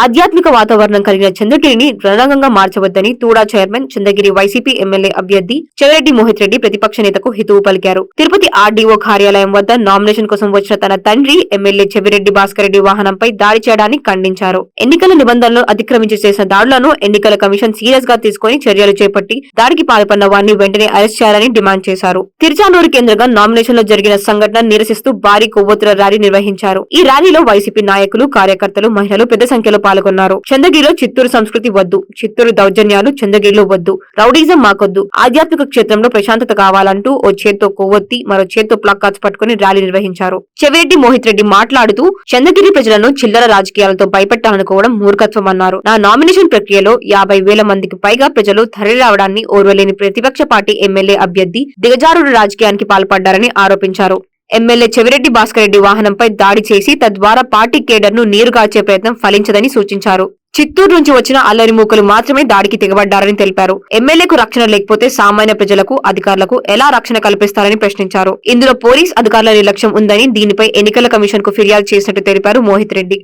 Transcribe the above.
ఆధ్యాత్మిక వాతావరణం కలిగిన చంద్రగిరిని రణరంగంగా మార్చవద్దని TUDA chairman Chandragiri YCP MLA అభ్యర్థి చెవిరెడ్డి మోహిత్ రెడ్డి ప్రతిపక్ష నేతకు హితవు పలికారు. తిరుపతి ఆర్డీఓ కార్యాలయం వద్ద నామినేషన్ కోసం వచ్చిన తన తండ్రి ఎమ్మెల్యే చెవిరెడ్డి భాస్కర్ రెడ్డి వాహనంపై దాడి చేయడాన్ని ఖండించారు. ఎన్నికల నిబంధనలను అతిక్రమించి చేసిన దాడులను ఎన్నికల కమిషన్ సీరియస్గా తీసుకుని చర్యలు చేపట్టి దాడికి పాల్పడిన వారిని వెంటనే అరెస్ట్ చేయాలని డిమాండ్ చేశారు. తిరుచానూరు కేంద్రంగా నామినేషన్లో జరిగిన సంఘటన నిరసిస్తూ భారీ కొవ్వొత్తుల ర్యాలీ నిర్వహించారు. ఈ ర్యాలీలో వైసీపీ నాయకులు కార్యకర్తలు మహిళలు పెద్ద సంఖ్యలో పాల్గొన్నారు. చంద్రగిరిలో చిత్తూరు సంస్కృతి వద్దు. చిత్తూరు దౌర్జన్యాలు చంద్రగిరిలో వద్దు. రౌడీజం మాకొద్దు. ఆధ్యాత్మిక క్షేత్రంలో ప్రశాంతత కావాలంటూ ఓ చేత్తో కొవ్వొత్తి మరో చేత్తో ప్లక్కార్డ్స్ పట్టుకుని ర్యాలీ నిర్వహించారు. చెవిరెడ్డి మోహిత్ రెడ్డి మాట్లాడుతూ చంద్రగిరి ప్రజలను చిల్లర రాజకీయాలతో భయపెట్టాలనుకోవడం మూర్ఖత్వం అన్నారు నా నామినేషన్ ప్రక్రియలో యాభై వేల మందికి పైగా ప్రజలు తరలిరావడాన్ని ఓర్వలేని ప్రతిపక్ష పార్టీ ఎమ్మెల్యే అభ్యర్థి దిగజారుడు రాజకీయానికి పాల్పడ్డారని ఆరోపించారు. ఎమ్మెల్యే చెవిరెడ్డి భాస్కర్ రెడ్డి వాహనంపై దాడి చేసి తద్వారా పార్టీ కేడర్ను నీరుగార్చే ప్రయత్నం ఫలించదని సూచించారు. చిత్తూరు నుంచి వచ్చిన అల్లరి మూకలు మాత్రమే దాడికి తెగబడ్డారని తెలిపారు. ఎమ్మెల్యేకు రక్షణ లేకపోతే సామాన్య ప్రజలకు అధికారులకు ఎలా రక్షణ కల్పిస్తారని ప్రశ్నించారు. ఇందులో పోలీస్ అధికారుల నిర్లక్ష్యం ఉందని దీనిపై ఎన్నికల కమిషన్కు ఫిర్యాదు చేసినట్టు తెలిపారు మోహిత్ రెడ్డి.